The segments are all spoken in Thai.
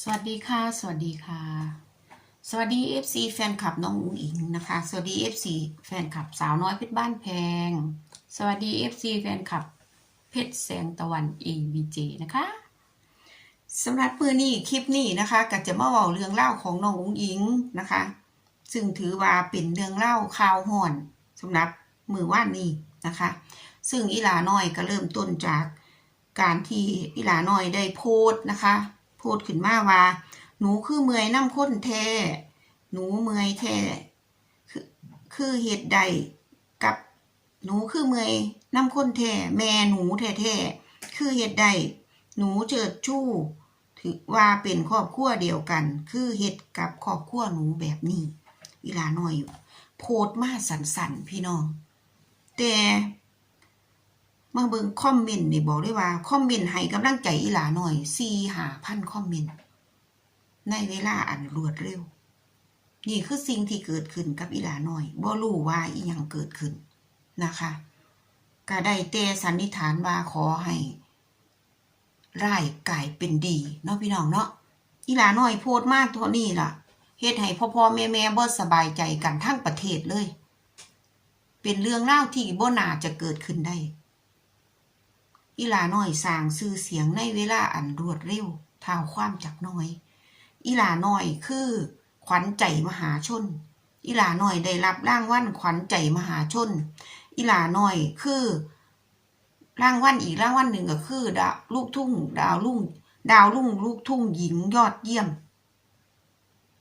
สวัสดีค่ะ สวัสดีค่ะ สวัสดี FC แฟนคลับน้องอุ๋งอิงนะคะ สวัสดี FC แฟนคลับสาวน้อยเพชรบ้านแพง สวัสดี FC แฟนคลับเพชรแสงตะวัน ABJ นะคะสำหรับมือนี้คลิปนี้นะคะก็จะมาเล่าเรื่องเล่าของน้องอุ๋งอิงนะคะ ซึ่งถือว่าเป็นเรื่องเล่าข่าวห่อนสำหรับมือว่านนี้นะคะ ซึ่งอีหลาน้อยก็เริ่มต้นจากการที่อีหลาน้อยได้โพสต์นะคะ พสต์ขึ้นมาว่า หนูคือเมื่อยน้ำข้นแท้หนูเมื่อยแท้คือคือเหตุใดกับหนูคือเมื่อยน้ำข้นแท้แม่หนูแท้ๆคือเหตุใดหนูเจิดชู้ถือว่าเป็นครอบครัวเดียวกัน คือเหตุกับครอบครัวหนูแบบนี้อีลาน้อย โพสต์มาสันๆพี่น้อง แต่ มาเบิ่งคอมเมนต์นี่บอกเลยว่าคอมเมนต์ให้กำลังใจอีหลาหน่อยสี่หาพันคอมเมนต์ในเวลาอันรวดเร็ว นี่คือสิ่งที่เกิดขึ้นกับอีหลาหน่อยบ่รู้ว่าอีหยังเกิดขึ้นนะคะก็ได้แต่สันนิษฐานว่าขอให้ร้ายกลายเป็นดีเนาะพี่น้องเนาะอีหลาหน่อยโพดมากเท่านี้ล่ะเฮ็ดให้พ่อพ่อแม่แม่บ่สบายใจกันทั้งประเทศเลย เป็นเรื่องเล่าที่บ่น่าจะเกิดขึ้นได้ อีหลาน้อยสร้างชื่อเสียงในเวลาอันรวดเร็วเท่าความจากน้อย อีหลาน้อยคือขวัญใจมหาชน อีหลาน้อยได้รับร่างวัลขวัญใจมหาชน อีหลาน้อยคือร่างวัลอีกรางวัลหนึ่งก็คือดาวลูกทุ่ง ดาวลุ่งดาวลุ่งลูกทุ่งหญิงยอดเยี่ยม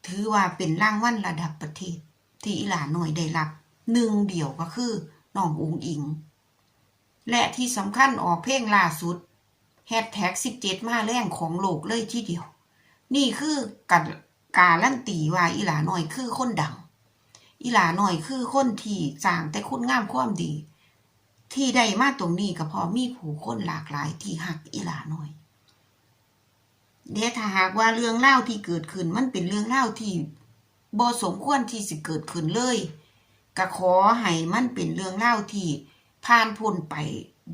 ถือว่าเป็นร่างวัลระดับประเทศ ที่อีหลาน้อยได้รับหนึ่งเดียวก็คือน้องอุงอิง และที่สำคัญออกเพลงล่าสุดแฮชแท็ก17มาแรงของโลกเลยทีเดียว นี่คือการการันตีว่าอีหลาหน้อยคือคนดัง อีหลาหน้อยคือคนที่สร้างแต่คุณงามความดี ที่ได้มาตรงนี้ก็พราะมีผู้คนหลากหลายที่หักอีหลาหน้อย เดี๋ยวถ้าหากว่าเรื่องเล่าที่เกิดขึ้นมันเป็นเรื่องเล่าที่บ่สมควรที่สิเกิดขึ้นเลยก็ขอให้มันเป็นเรื่องเล่าที่ ผ่านพ้นไป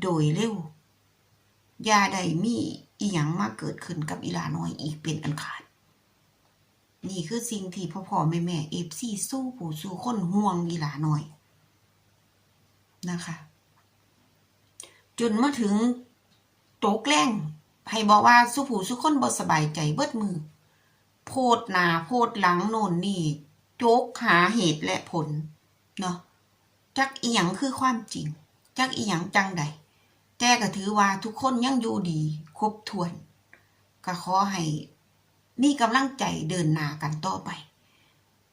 โดยเร็ว อย่าได้มีอีหยังมาเกิดขึ้นกับอีลาน้อยอีกเป็นอันขาด นี่คือสิ่งที่พ่อพ่อแม่แม่เอฟซีสู้ผู้สู้คนห่วงอีลาน้อย นะคะ จนมาถึงโตกแรงให้บอกว่าสู้ผู้สู้คนบ่สบายใจเบิดมือ โพดหนาโพดหลังโน่นนี่โจกหาเหตุและผล เนาะจักอีหยังคือความจริง จักอีหยังจังใดแต่ก็ถือว่าทุกคนยังอยู่ดีครบถ้วน ก็ขอให้มีกำลังใจเดินหน้ากันต่อไป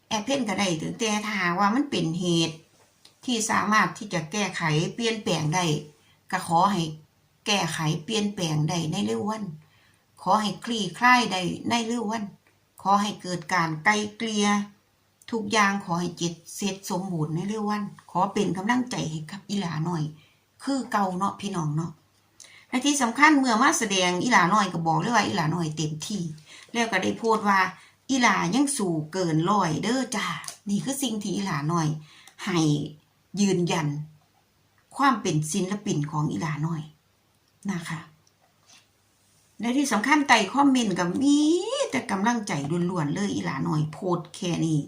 แอดเพนก็ได้ถึงแต่ถ้าว่ามันเป็นเหตุ ที่สามารถที่จะแก้ไขเปลี่ยนแปลงได้ก็ขอให้แก้ไขเปลี่ยนแปลงได้ในเร็ววัน ขอให้คลี่คลายได้ในเร็ววัน ขอให้เกิดการไกลเกลี่ย ทุกอย่างขอให้เจิตเสร็จสมบูรณ์ในเร็ววัน ขอเป็นกำลังใจให้กับอีหลาหน่อย คือเก่าเนาะพี่น้องเนาะและที่สำคัญเมื่อมาแสดงอีหลาหน่อยก็บอกเลยว่าอีหลาหน่อยเต็มที่ แล้วก็ได้โพสต์ว่าอีหลายังสู่เกินร้อยเด้อจ้านี่คือสิ่งที่อีหลาหน่อย ให้ยืนยัน ความเป็นศิลปินของอีหลาหน่อยนะคะและที่สำคัญไต่คอมเมนต์กับมีแต่กำลังใจล้วนๆเลยอีหลาหน่อยโพสต์แค่นี้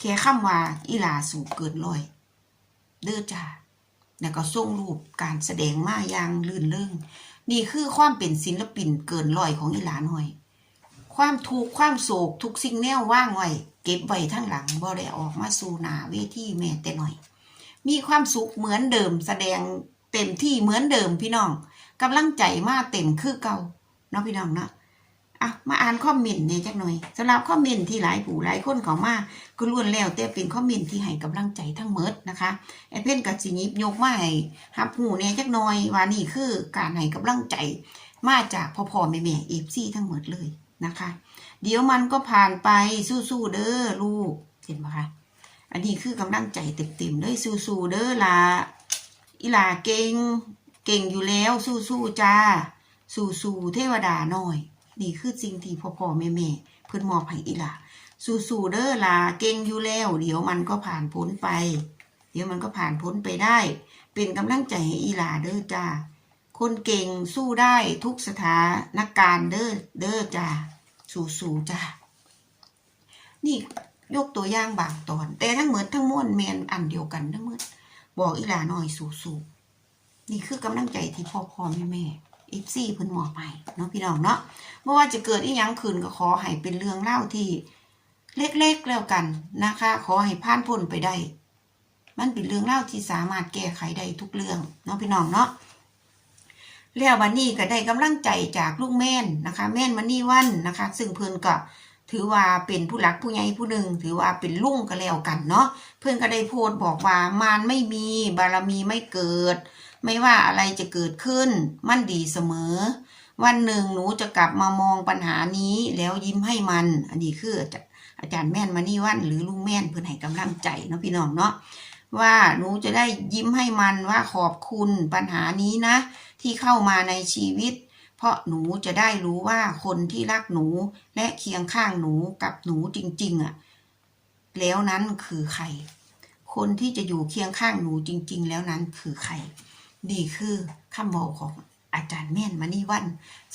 แค่คำว่าอีหลาสู่เกินร้อย เด้อจ้าแล้วก็ส่งรูปการแสดงมาอย่างลื่นเริงนี่คือความเป็นศิลปินเกินร้อยของอีหลาหน่อย ความทุกข์ความโศกทุกสิ่งแนวว่างไว้เก็บไว้ทั้งหลังบ่ได้ออกมาสู่หน้าเวทีแม่แต่หน่อย มีความสุขเหมือนเดิม แสดงเต็มที่เหมือนเดิมพี่น้องกำลังใจมาเต็มคือเก่าเนาะพี่น้องเนาะ อะมาอ่านคอมเมนต์เนี่ยจักหน่อยสำหรับคอมเมนต์ที่หลายผู้หลายคนเขามาก็ล้วนแล้วแต่เป็นคอมเมนต์ที่ให้กำลังใจทั้งเมดนะคะไอเพ่นกับสิยิบยกมาให้ฮับหูเนี่ยจักหน่อยว่านี่คือการให้กำลังใจมาจากพ่อพ่อแม่แม่เอฟซีทั้งหมดเลยนะคะ เดี๋ยวมันก็ผ่านไปสู้ๆเด้อลูกเห็นไหมคะอันนี้คือกำลังใจเต็มๆเลยสู้ๆเด้อล่ะอีลาเก่งเก่งอยู่แล้วสู้ๆจ้า สู้ๆเทวดาหน่อย นี่คือสิ่งที่พ่อพ่อแม่แม่เพิ่อนมอบให้อีหลาสู้ๆเด้อล่ะเก่งอยู่แล้ว เดี๋ยวมันก็ผ่านพ้นไป เดี๋ยวมันก็ผ่านพ้นไปได้ เป็นกำลังใจให้อีหลาเด้อจ้าคนเก่งสู้ได้ทุกสถานการณ์เด้อเด้อจ้าสู่ๆจ้านี่ยกตัวอย่างบางตอน แต่ทั้งเหมดทั้งมวลแมนอันเดียวกันทั้งหมดบอกอีหลาหน่อยสู่ๆนี่คือกำลังใจที่พ่อพ่อแม่แม่ อฟซีเพิ่นมอบให้เนาะพี่น้องเนาะไม่ว่าจะเกิดอีหยังขึ้นก็ขอให้เป็นเรื่องเล่าที่เล็กๆแล้วกันนะคะ ขอให้ผ่านพ้นไปได้ มันเป็นเรื่องเล่าที่สามารถแก้ไขได้ทุกเรื่องเนาะพี่น้องเนาะแล้ววันนี้ก็ได้กำลังใจจากลูกแม่นนะคะแม่นมันนี่วันนะคะ ซึ่งเพิ่อนก็ถือว่าเป็นผู้หลักผู้ใหญ่ผู้หนึ่งถือว่าเป็นลุงก็แล้วกันเนาะเพื่อนก็ได้โพสต์บอกว่ามารไม่มีบารมีไม่เกิด ไม่ว่าอะไรจะเกิดขึ้น มั่นดีเสมอ วันหนึ่งหนูจะกลับมามองปัญหานี้แล้วยิ้มให้มัน อันนี้คืออาจารย์แม่นมานี่วันหรือลุงแม่นเพื่อนให้กำลังใจเนาะพี่น้องเนาะว่าหนูจะได้ยิ้มให้มันว่าขอบคุณปัญหานี้นะ ที่เข้ามาในชีวิต เพราะหนูจะได้รู้ว่าคนที่รักหนูและเคียงข้างหนูกับหนูจริง ๆอะแล้วนั้นคือใคร คนที่จะอยู่เคียงข้างหนูจริง ๆ แล้วนั้นคือใคร นี่คือคำบอกของอาจารย์แม่นมานี่วัน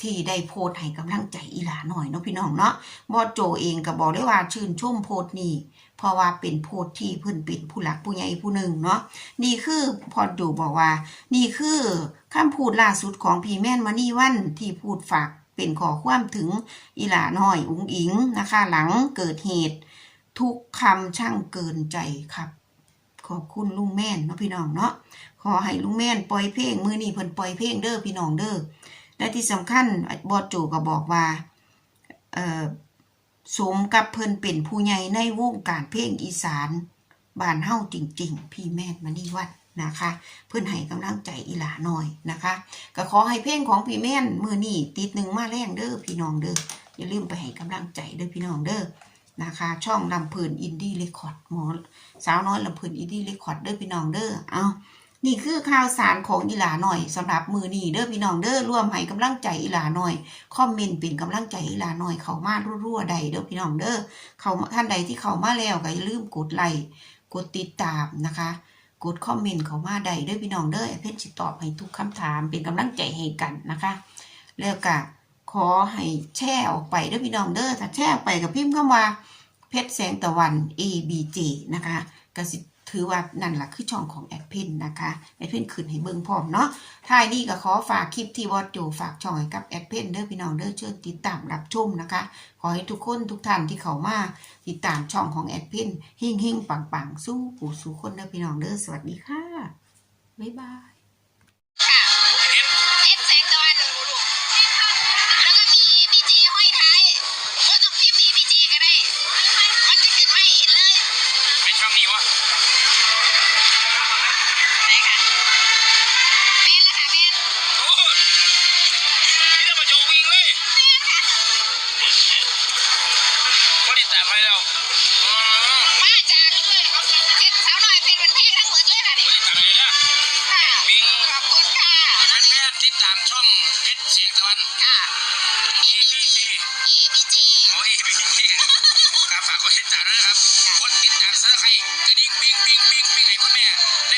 ที่ได้โพสให้กำลังใจอีหลาหน่อยเนาะพี่น้องเนาะบอโจเองก็บอกได้ว่าชื่นชมโพสนี้เพราะว่าเป็นโพสที่เพิ่อนเป็นผู้หลักผู้ใหญ่ผู้หนึ่งเนาะนี่คือพอโจบอกว่า นี่คือคำพูดล่าสุดของพี่แม่นมานี่วันที่พูดฝากเป็นขอความถึงอีหลาน้อยอุ๋งอิงนะคะ หลังเกิดเหตุ ทุกคำช่างเกินใจครับ ขอบคุณลุงแม่นเนาะพี่น้องเนาะ ขอให้ลุงแม่นปล่อยเพลงมือนี้เพิ่นปล่อยเพลงเด้อพี่น้องเด้อและที่สำคัญบอสโจก็บอกว่าเออสมกับเพิ่นเป็นผู้ใหญ่ในวงการเพลงอีสานบ้านเฮาจริง ๆ พี่แม่นมานี่วัดนะคะ เพิ่อนให้กำลังใจอีหลาหน่อยนะคะ ก็ขอให้เพลงของพี่แม่นมือนี้ติดหนึ่งมาแรงเด้อพี่น้องเด้ออย่าลืมไปให้กำลังใจเด้อพี่น้องเด้อนะคะ ช่องลำเพลินอินดี้เรคคอร์ดหมอสาวน้อยลำเพลินอินดี้เรคคอร์ดเด้อพี่น้องเด้อเอา นี่คือข่าวสารของอีหลาหน่อยสำหรับมือนี้เด้อพี่น้องเด้อร่วมให้กำลังใจอีหลาหน่อยคอมเมนต์เป็นกำลังใจอีหลาหน่อยเขามารั่วๆใดเด้อพี่น้องเด้อเขาท่านใดที่เขามาแล้วก็อย่าลืมกดไลค์กดติดตามนะคะ กดคอมเมนต์เขามาได้เด้อพี่น้องเด้อแอปเพนสิตอบให้ทุกคำถามเป็นกำลังใจให้กันนะคะ แล้วก็ขอให้แชร์ออกไปเด้อพี่น้องเด้อถ้าแชร์ออกไปกับพิมพ์คำว่าเพชรแสงตะวัน ABJ นะคะก็สิ ถือว่านั่นแหละคือช่องของแอดเพนนะคะแอดเพนขึ้นให้เบิ่งพร้อมเนาะท้ายนี้ก็ขอฝากคลิปที่วอดโจฝากช่องให้กับแอดเพนเด้อพี่น้องเด้อเชิญติดตามรับชมนะคะ ขอให้ทุกคนทุกท่านที่เข้ามาติดตามช่องของแอดเพนหิ่งหิ่งปังปังสู้ผู้สู้คนเด้อพี่น้องเด้อสวัสดีค่ะบ๊ายบาย ฝาก